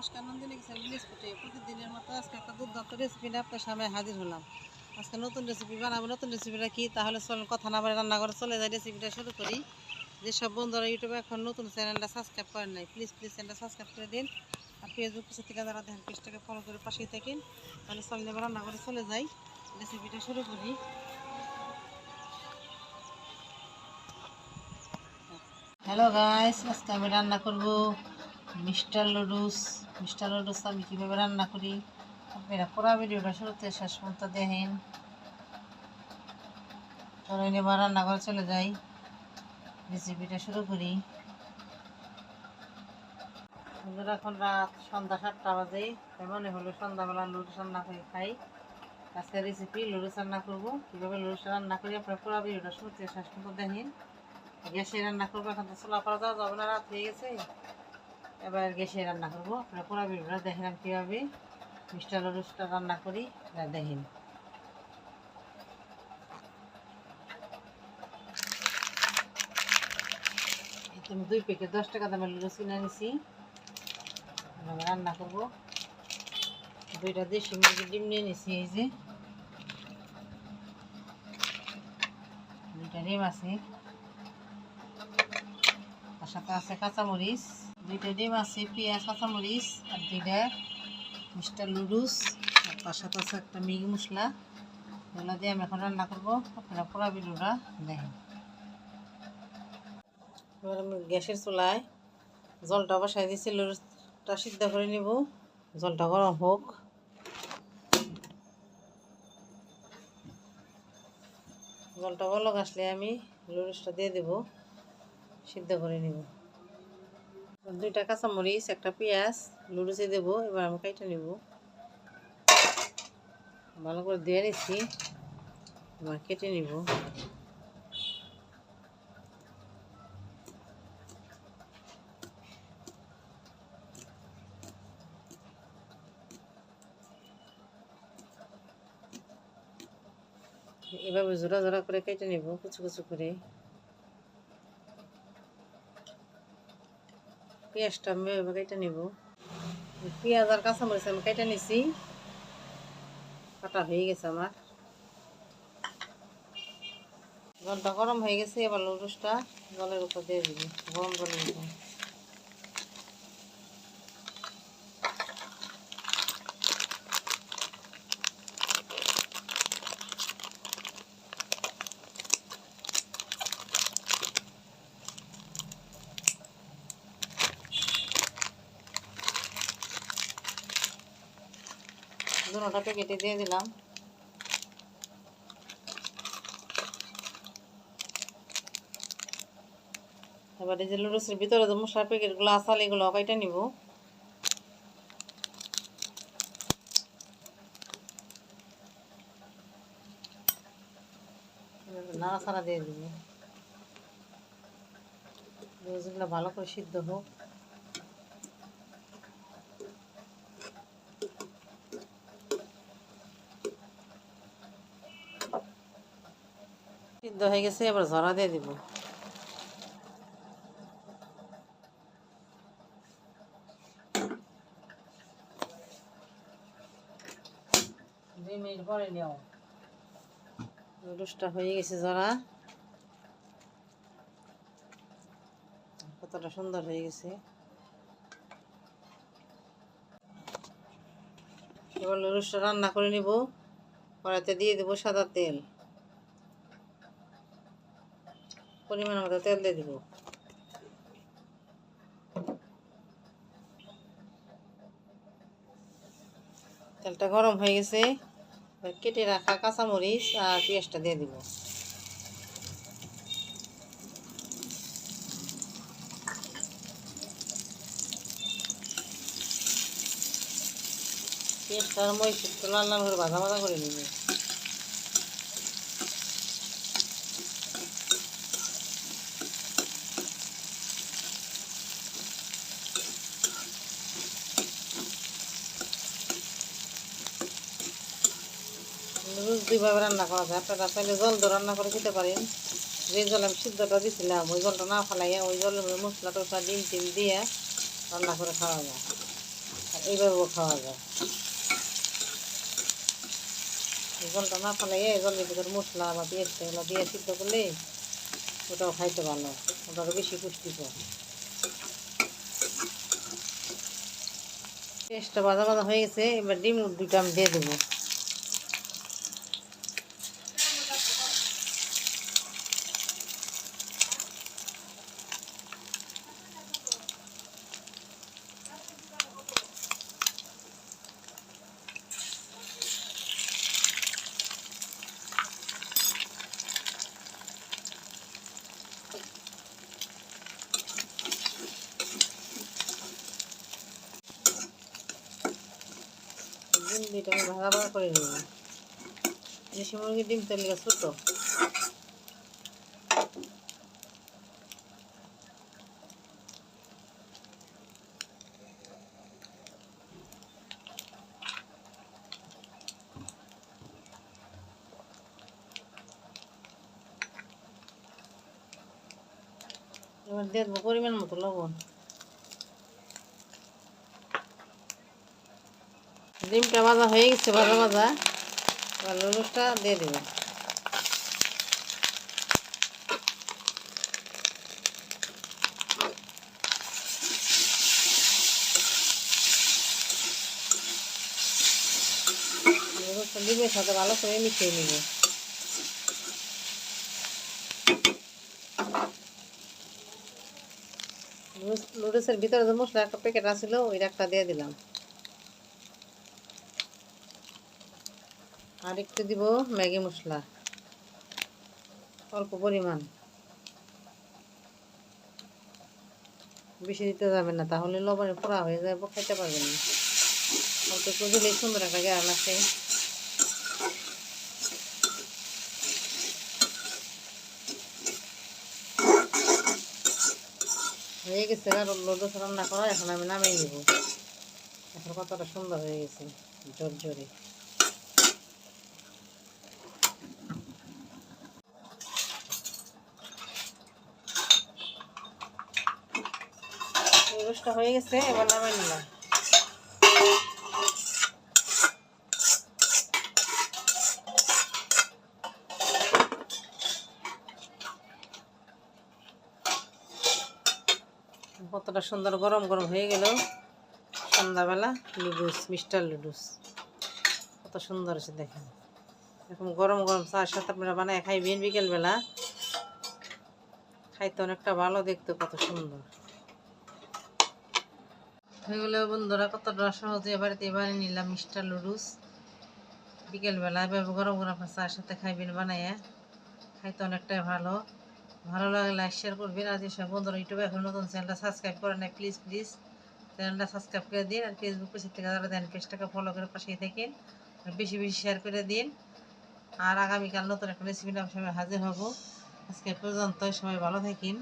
নমস্কার নন্দিনী ভিলেজ ফুটে প্রতিদিনের মতো আজকে একটা দুর্দান্ত রেসিপি নিয়ে আপনার সামনে হাজির হলাম। আজকে নতুন রেসিপি বানাবো, নতুন রেসিপিটা কি? তাহলে চলুন, কথা না বলে রান্না করে চলে যাই রেসিপিটা শুরু করি। যেসব বন্ধুরা ইউটিউবে এখন নতুন চ্যানেলটা সাবস্ক্রাইব করেন নাই প্লিজ প্লিজ চ্যানেলটা সাবস্ক্রাইব করে দিন। আর ফেসবুক পেজ থেকে যারা দেখেন, পেজটাকে ফলো করে পাশেই থাকেন। তাহলে চলেন এবার রান্না করে চলে যাই রেসিপিটা শুরু করি। হ্যালো গাইস আজকে আমি রান্না করব মিস্টার লুডুস মিস্টার লুডুস আমি কীভাবে রান্না করি? আপনারা পুরো ভিডিওটা শুরুতে শেষ পর্যন্ত দেখেন। চলো এবার রান্না করে চলে যাই। রেসিপিটা শুরু করি। বন্ধুরা, এখন রাত সন্ধ্যা সাতটা বাজে। মনে হলো সন্ধ্যাবেলা লুডুস রান্না করে খাই। আজকে রেসিপি লুডুস রান্না করব। কীভাবে লুডুস রান্না করি আপনারা পুরো ভিডিওটা শুরুতে শেষ পর্যন্ত দেখেন। গ্যাসে রান্না করব, এখন তো চোলা করা যাওয়া যাবে না, রাত হয়ে গেছে। এবার গ্যাসে রান্না করব। আপনারা পুরো ভিডিওটা দেখলাম কীভাবে মিস্টার লুডুসটা রান্না করি দেখেন। আমি দুই প্যাকেট দশ টাকা দামের লুডুস কিনে নিছি রান্না করব। দুইটা দেশি মুরগির ডিম নিয়ে নিছি এই যে। দুইটা ডিম আছে। তার সাথে আছে কাঁচামরিচ। দুইটা আছে, পেঁয়াজ, কাঁচামরিচ আর দুইটা মিস্টার লুডুস আর তার সাথে আছে একটা ম্যাগি মশলা। এগুলো দিয়ে আমি এখন রান্না করব। আপনারা পুরা ভিডিওটা দেখেন। এবার আমি গ্যাসের চুলায় জলটা বসাই দিয়েছি লুডুসটা সিদ্ধ করে নেব। জলটা গরম হোক। জলটা বলক আসলে আমি লুডুসটা দিয়ে দেবো, সিদ্ধ করে নেব। দুইটা কাঁচামরিচ, একটা পেঁয়াজ লুডুসে দেব, এবার আমি কাইটা নেব। ভালো করে দিয়ে নিচ্ছি, এবার কেটে নিব। এভাবে জোড়া জোড়া করে কেটে নেব, কুচু কুচু করে। পেঁয়াজটা আমি এভাবে কেটে নিব। পেঁয়াজ আর কাঁচামরিচ আমি কেটে নিছি। কাটা হয়ে গেছে আমার। জলটা গরম হয়ে গেছে, এবার লুডুসটা জলের উপর দিয়ে দিবি, গরম জলের দুটা প্যাকেটে দিয়ে দিলাম। এবার এই যে লুডুসের ভিতরে যে মশলার প্যাকেটগুলো আসাল এগুলো কাইটা নিব। নাড়াচাড়া দিয়ে দিব। লুডুসগুলো ভালো করে সিদ্ধ হোক। সিদ্ধ হয়ে গেছে, এবার ঝরা দিয়ে দিব। দুই মিনিট পরে নেও। নুডলসটা হয়ে গেছে জরা। কতটা সুন্দর হয়ে গেছে। এবার নুডলসটা রান্না করে নিব। কড়াইতে দিয়ে দেবো সাদা তেল। পরিমাণ মতো তেল দিয়ে দিব। তেলটা গরম হয়ে গেছে কেটে রাখা কাঁচামরিচ আর পেঁয়াজটা দিয়ে দিব। পেঁয়াজটা আর মরিচ লাল লাল করে ভাজা ভাজা করে নিব। দুইভাবে রান্না করা যায়। আপনারা চাইলে জল দিয়ে রান্না করে খেতে পারেন। যে জল আমি সিদ্ধটা দিছিলাম, ওই জলটা না ফালাইয়া ওই জলের মশলা টসলা, ডিম টিম দিয়ে রান্না করে খাওয়া যায়। আর এইভাবেও খাওয়া যায়। জলটা না ফেলাই এই জলের ভিতরে মশলা বা পেঁয়াজ এগুলো দিয়ে সিদ্ধ করলে ওটাও খাইতে ভালো, ওটারও বেশি পুষ্টিকর। পেঁয়াজটা বাজা বাজা হয়ে গেছে, এবার ডিম দুটো আমি দিয়ে দেবো ডিম ভাজা করে নেব দেশি মুরগির ডিম তেল ছোটো। এবার দিয়ে দেবো পরিমাণ মতো লবণ। ডিমটা ভাজা হয়ে গেছে, ভাজা ভাজা। এবার লুলুসটা দিয়ে দেবো। ডিমের সাথে ভালো করে মিশিয়ে নেব। লুডুসের ভিতরে যে মশলা একটা প্যাকেট আছিল ওই একটা দিয়ে দিলাম। আর একটু দিব ম্যাগি মশলা। অল্প পরিমাণ। বেশি দিতে যাবে না, তাহলে লবণে পোড়া হয়ে যাবে খাইতে পারবেন না। অল্প একটু দিলেই সুন্দর একটা গ্রান আছে হয়ে গেছে আর লুডুস রান্না করা, এখন আমি নামিয়ে নিব। এখন কতটা সুন্দর হয়ে গেছে জোর জোরে রোস্টটা হয়ে গেছে, এবার নামাই নিলাম। কতটা সুন্দর গরম গরম হয়ে গেল। সন্ধ্যাবেলা লুডুস মিস্টার লুডুস কত সুন্দর আছে দেখেন। এরকম গরম গরম চার সাথে আপনারা বানায় খাইবেন বিকেলবেলা। খাইতে অনেকটা ভালো, দেখতে কত সুন্দর। এগুলো বন্ধুরা, কতটা সহজে বাড়িতে বানিয়ে নিলাম মিস্টার লুডুস। বিকেলবেলা এভাবে গরম গরম চার সাথে খাইবেন, বানাইয়া খাইতে অনেকটাই ভালো। ভালো লাগলে লাইক শেয়ার করবেন। আর যেসব বন্ধুরা ইউটিউবে এখন নতুন চ্যানেলটা সাবস্ক্রাইব করে নেয় প্লিজ প্লিজ চ্যানেলটা সাবস্ক্রাইব করে দিন। আর ফেসবুক পেজ থেকে যারা দেন, পেজটাকে ফলো করে পাশে থাকেন। আর বেশি বেশি শেয়ার করে দিন। আর আগামীকাল নতুন একটা রেসিপি নাম সবাই হাজির হব। আজকে পর্যন্ত সবাই ভালো থাকেন।